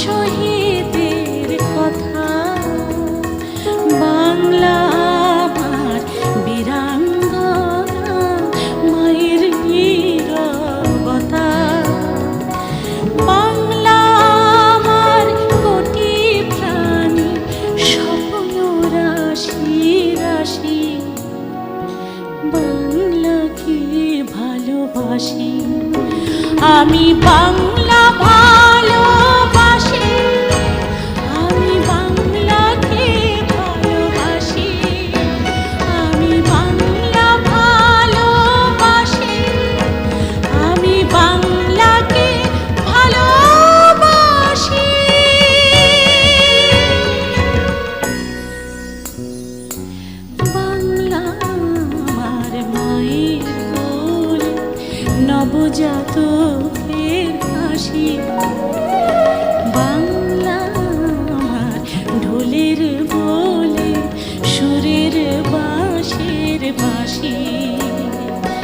শহীদের কথা। বাংলা আমার মায়ের বাংলা আমার প্রাণী বাংলাকে ভালোবাসি। আমি বাংলা নবজাতকের হাসি বাংলা ঢোলের বলে সুরের বাঁশের বাঁশি।